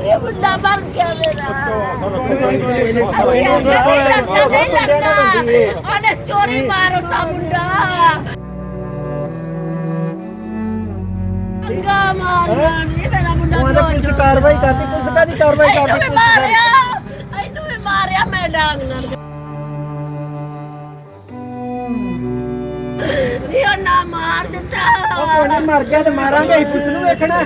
ਮੁੰਡਾ ਮਰ ਗਿਆ ਮੇਰਾ। ਨਹੀਂ ਲੜਨਾ ਨਹੀਂ ਲੜਨਾ ਉਹਨੇ ਚੋਰੀ ਮਾਰੋ ਤਾਂ ਮੁੰਡਾ। ਅੰਗਾ ਮਾਰਨਾ ਨਹੀਂ ਮੇਰਾ ਮੁੰਡਾ ਉਹ ਤਾਂ ਪੁਲਿਸ ਕਾਰਵਾਈ ਕਰਦੀ ਪੁਲਿਸ ਕਾਦੀ ਕਾਰਵਾਈ ਇਹਨੂੰ ਕਰਦੀ ਵੀ ਮਾਰਿਆ। ਇਹਨੂੰ ਵੀ ਮਾਰਿਆ ਮੈਂ ਡਾਂਗ ਨਾਲ। ਇਹ ਨਾ ਮਾਰ ਦਿੱਤਾ। ਉਹਨੇ ਮਰ ਗਿਆ ਤੇ ਮਾਰਾਂਗੇ ਅਸੀਂ ਪੁਲਿਸ ਨੂੰ ਵੇਖਣਾ।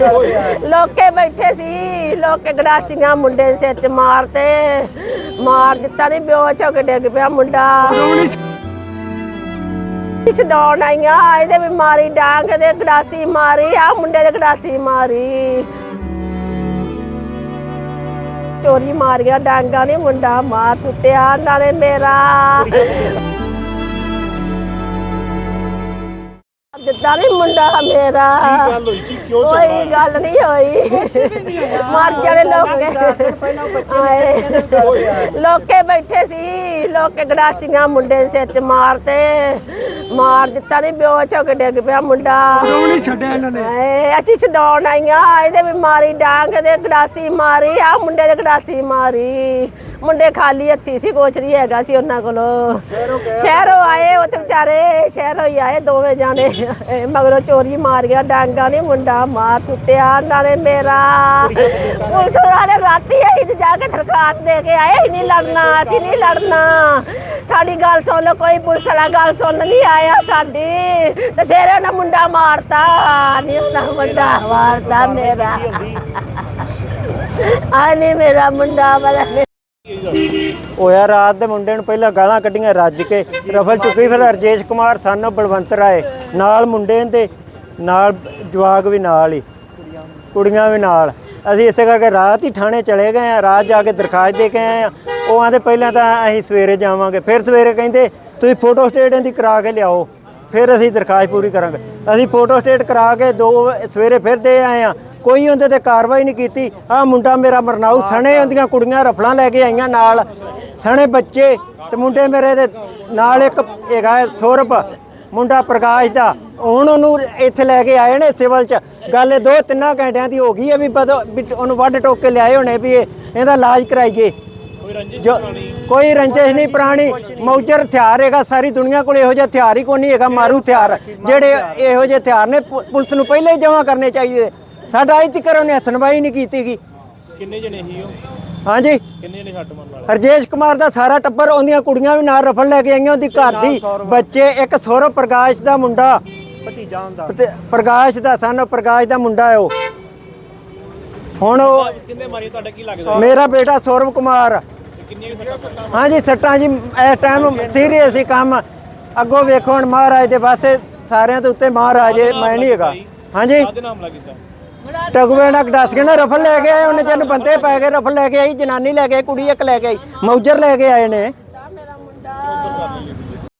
ਲੋਕੇ ਬੈਠੇ ਸੀ, ਲੋਕੇ ਗੜਾਸੀਆਂ ਮੁੰਡੇ ਸਿਰ ਚ ਮਾਰਤੇ। ਮਾਰ ਦਿੱਤਾ ਨਹੀਂ ਬੇਹੋਸ਼ ਹੋ ਕੇ ਡਿੱਗ ਪਿਆ ਮੁੰਡਾ। ਛਡਾਉਣ ਆਈਆਂ, ਇਹਦੇ ਵੀ ਮਾਰੀ ਡਾਂਗ ਦੇ ਗੜਾਸੀ ਮਾਰੀ, ਆ ਮੁੰਡੇ ਦੇ ਗੜਾਸੀ ਮਾਰੀ। ਚੋਰੀ ਮਾਰੀਆਂ ਗਿਆ ਡਾਂਗਾ ਨੇ ਮੁੰਡਾ ਮਾਰ ਸੁੱਟਿਆ, ਨਾਲੇ ਮੇਰਾ। ਦਿੱਤਾ ਨਹੀਂ ਮੁੰਡਾ ਮੇਰਾ? ਗੱਲ ਹੋਈ ਸੀ? ਕਿਉਂ ਕੋਈ ਗੱਲ ਨਹੀਂ ਹੋਈ। ਮਰ ਜਾਣੇ ਲੋਕ। ਆਏ। ਲੋਕੇ ਬੈਠੇ ਸੀ ਲੋਕੇ ਗੜਾਸੀਆਂ ਮੁੰਡੇ ਦੇ ਸਿਰ ਚ ਮਾਰਤੇ ਮਾਰ ਦਿੱਤਾ ਨਹੀਂ ਬੇਹੋਸ਼ ਹੋ ਕੇ ਡਿੱਗ ਪਿਆ ਮੁੰਡਾ। ਨਹੀਂ ਛੱਡਿਆ ਇਹਨਾਂ ਨੇ? ਆਏ ਅਸੀਂ ਛਡਾਉਣ ਆਈਆਂ ਇਹਦੇ ਵੀ ਮਾਰੀ ਡਾਂਗ ਦੇ ਗੜਾਸੀ ਮਾਰੀ ਆ ਮੁੰਡੇ ਦੇ ਗੜਾਸੀ ਮਾਰੀ। ਮੁੰਡੇ ਖਾਲੀ ਹੱਥੀ ਸੀ ਕੁਛ ਨਹੀਂ ਹੈਗਾ ਸੀ ਉਹਨਾਂ ਕੋਲੋਂ। ਸ਼ਹਿਰੋਂ ਆਏ ਉੱਥੇ ਵਿਚਾਰੇ ਸ਼ਹਿਰੋਂ ਹੀ ਆਏ ਦੋਵੇਂ ਜਾਣੇ। ਇਹ ਮਗਰੋਂ ਚੋਰੀ ਮਾਰ ਗਿਆ ਡਾਂਗਾ ਨੇ ਮੁੰਡਾ ਮਾਰ ਸੁੱਟਿਆ ਨਾਲੇ ਮੇਰਾ। ਪੁਲਿਸ ਵਾਲੇ ਰਾਤੀ ਅਸੀਂ ਤੇ ਜਾ ਕੇ ਦਰਖਾਸਤ ਦੇ ਕੇ ਆਏ ਅਸੀਂ ਨਹੀਂ ਲੜਨਾ ਅਸੀਂ ਨਹੀਂ ਲੜਨਾ। ਸਾਡੀ ਗੱਲ ਸੁਣ ਲਓ, ਕੋਈ ਪੁਲਿਸ ਵਾਲਾ ਗੱਲ ਸੁਣ ਨਹੀਂ ਆਇਆ ਸਾਡੀ। ਤੇ ਫੇਰ ਉਹਨਾਂ ਮੁੰਡਾ ਮਾਰਤਾ। ਨਹੀਂ ਉਹਨਾਂ ਮੁੰਡਾ ਮਾਰਤਾ ਮੇਰਾ। ਆ ਮੇਰਾ ਮੁੰਡਾ ਬੜਾ ਹੋਇਆ ਰਾਤ ਦੇ ਮੁੰਡੇ ਨੂੰ ਪਹਿਲਾਂ ਗਾਲਾਂ ਕੱਢੀਆਂ ਰੱਜ ਕੇ। ਰਫਲ ਚੁੱਕੀ ਫਿਰ ਰਜੇਸ਼ ਕੁਮਾਰ, ਸਾਨੂੰ ਬਲਵੰਤ ਰਾਏ। ਨਾਲ ਮੁੰਡੇ ਦੇ ਨਾਲ ਜਵਾਗ ਵੀ ਨਾਲ ਹੀ। ਕੁੜੀਆਂ ਵੀ ਨਾਲ। ਅਸੀਂ ਇਸੇ ਕਰਕੇ ਰਾਤ ਹੀ ਥਾਣੇ ਚਲੇ ਗਏ ਆ ਰਾਤ ਜਾ ਕੇ ਦਰਖਾਸਤ ਦੇ ਕੇ ਆਏ ਆ ਉਹ ਆਂਦੇ ਪਹਿਲਾਂ ਤਾਂ ਅਸੀਂ ਸਵੇਰੇ ਜਾਵਾਂਗੇ, ਫਿਰ ਸਵੇਰੇ ਕਹਿੰਦੇ, ਤੁਸੀਂ ਫੋਟੋ ਸਟੇਟ ਇਹਦੀ ਕਰਾ ਕੇ ਲਿਆਓ, ਫਿਰ ਅਸੀਂ ਦਰਖਾਸਤ ਪੂਰੀ ਕਰਾਂਗੇ। ਅਸੀਂ ਫੋਟੋ ਸਟੇਟ ਕਰਾ ਕੇ ਦੋ ਸਵੇਰੇ ਫਿਰ ਦੇ ਆਏ ਆ ਕੋਈ ਉਹਦੇ ਤੇ ਕਾਰਵਾਈ ਨਹੀਂ ਕੀਤੀ। ਆ ਮੁੰਡਾ ਮੇਰਾ ਮਰਨਾਊ, ਸਣੇ ਉਹਦੀਆਂ ਕੁੜੀਆਂ ਰਫਲਾਂ ਲੈ ਕੇ ਆਈਆਂ ਨਾਲ। ਸਣੇ ਬੱਚੇ ਤੇ ਮੁੰਡੇ ਮੇਰੇ ਦੇ ਨਾਲ ਇੱਕ ਹੈਗਾ ਸੌਰਭ, ਮੁੰਡਾ ਪ੍ਰਕਾਸ਼ ਦਾ। ਹੁਣ ਉਹਨੂੰ ਇੱਥੇ ਲੈ ਕੇ ਆਏ ਨੇ ਸਿਵਲ ਚ। ਗੱਲ ਦੋ ਤਿੰਨਾਂ ਘੰਟਿਆਂ ਦੀ ਹੋ ਗਈ ਹੈ ਵੀ ਪਤਾ ਵੀ ਉਹਨੂੰ ਵੱਢ ਟੋਕ ਕੇ ਲਿਆਏ ਹੋਣੇ ਵੀ ਇਹਦਾ ਇਲਾਜ ਕਰਾਈਏ। ਜੋ ਕੋਈ ਰੰਜਿਸ਼ ਨਹੀਂ ਪੁਰਾਣੀ। ਮੌਜਰ ਹਥਿਆਰ ਹੈਗਾ ਸਾਰੀ ਦੁਨੀਆ ਕੋਲ ਇਹੋ ਜਿਹਾ ਹਥਿਆਰ ਹੀ ਕੋਈ ਨਹੀਂ ਹੈਗਾ ਮਾਰੂ ਹਥਿਆਰ। ਜਿਹੜੇ ਇਹੋ ਜਿਹੇ ਹਥਿਆਰ ਨੇ ਪੁਲਿਸ ਨੂੰ ਪਹਿਲਾਂ ਹੀ ਜਮ੍ਹਾਂ ਕਰਨੇ ਚਾਹੀਦੇ। ਸਾਡਾ ਅੱਜ ਤੱਕ ਉਹਨੇ ਸੁਣਵਾਈ ਨਹੀਂ ਕੀਤੀਗੀ ਕਿੰਨੇ ਜਣੇ ਸੀ ਉਹ? ਹਾਂਜੀ। ਕਿੰਨੇ ਜਣੇ ਛੱਡ ਮਾਰਨ ਵਾਲੇ? ਹਰਜੇਸ਼ ਕੁਮਾਰ ਦਾ ਸਾਰਾ ਟੱਬਰ ਉਹਦੀਆਂ ਕੁੜੀਆਂ ਵੀ ਨਾਲ ਰਫਲ ਲੈ ਕੇ ਆਈਆਂ ਉਹਦੀ ਘਰ ਦੀ ਬੱਚੇ ਇੱਕ ਸੌਰਵ ਪ੍ਰਕਾਸ਼ ਦਾ ਮੁੰਡਾ। ਭਤੀਜਾ ਹੁੰਦਾ। ਪ੍ਰਕਾਸ਼ ਦਾ ਸਨ ਪ੍ਰਕਾਸ਼ ਦਾ ਮੁੰਡਾ ਹੈ ਉਹ। ਹੁਣ ਉਹ ਕਿੰਨੇ ਮਾਰੀ ਤੁਹਾਡਾ ਕੀ ਲੱਗਦਾ? ਮੇਰਾ ਬੇਟਾ ਸੌਰਵ ਕੁਮਾਰ। ਹਾਂਜੀ ਸੱਟਾਂ ਜੀ ਇਸ ਟਾਈਮ ਸੀਰੀਅਸ ਹੀ ਕੰਮ ਅੱਗੋਂ ਵੇਖੋ ਹੁਣ ਮਹਾਰਾਜ ਦੇ ਪਾਸੇ ਸਾਰਿਆਂ ਦੇ ਉੱਤੇ ਮਹਾਰਾਜ ਹੈ, ਮੈਂ ਨਹੀਂ ਹੈਗਾ। ਹਾਂਜੀ। ਕੀਤਾ ਟਗਵੇ ਨਾਲ ਦੱਸ ਕੇ ਨਾ ਰਫਲ ਲੈ ਕੇ ਆਏ ਉਹਨੇ ਚੰਨ ਬੰਦੇ ਪੈ ਗਏ ਰਫਲ ਲੈ ਕੇ ਆਈ ਜਨਾਨੀ ਲੈ ਕੇ ਆਈ ਕੁੜੀ ਇੱਕ ਲੈ ਕੇ ਆਈ ਮੌਜਰ ਲੈ ਕੇ ਆਏ ਨੇ।